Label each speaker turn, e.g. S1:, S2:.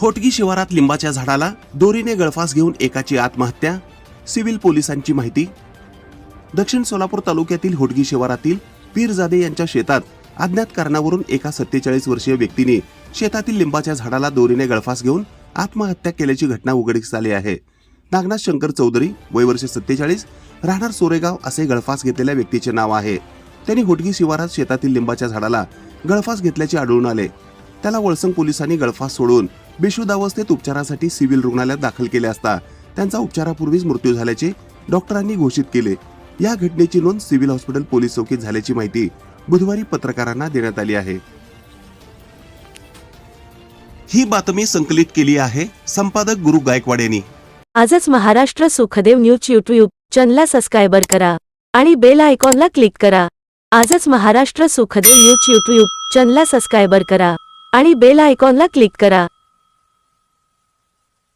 S1: होटगी शिवारात लिंबाच्या झाडाला दोरीने गळफास घेऊन एकाची आत्महत्या सिव्हिल पोलिसांची माहिती. दक्षिण सोलापूर तालुक्यातील होटगी शिवारातील पीरजादे यांच्या शेतात अज्ञात कारणावरून एका सत्तेचाळीस वर्षीय व्यक्तीने शेतातील लिंबाच्या झाडाला दोरीने गळफास घेऊन आत्महत्या केल्याची घटना उघडकीस आली आहे. नागनाथ शंकर चौधरी वय वर्ष सत्तेचाळीस राहणार सोरेगाव असे गळफास घेतलेल्या व्यक्तीचे नाव आहे. त्यांनी होटगी शिवारात शेतातील लिंबाच्या झाडाला गळफास घेतल्याचे आढळून आले. त्याला वळसंग पोलिसांनी गळफास सोडून बेशुद्ध अवस्थेत उपचारासाठी सिव्हिल रुग्णालयात दाखल केले असता त्यांचा उपचारापूर्वीच मृत्यू झाल्याचे डॉक्टरांनी घोषित केले. या घटनेची नोंद सिव्हिल हॉस्पिटल पोलीस चौकीत झाल्याची माहिती बुधवारी पत्रकारांना देण्यात आली आहे. ही बातमी संकलित केली आहे संपादक गुरु गायकवाड यांनी.
S2: आजच महाराष्ट्र सुखदेव न्यूज युट्यूब चॅनलला सबस्क्राईबर करा आणि बेल आयकॉनला क्लिक करा. आजच महाराष्ट्र सुखदेव न्यूज यूट्यूब चॅनलला सबस्क्राईबर करा आणि बेल आयकॉनला क्लिक करा.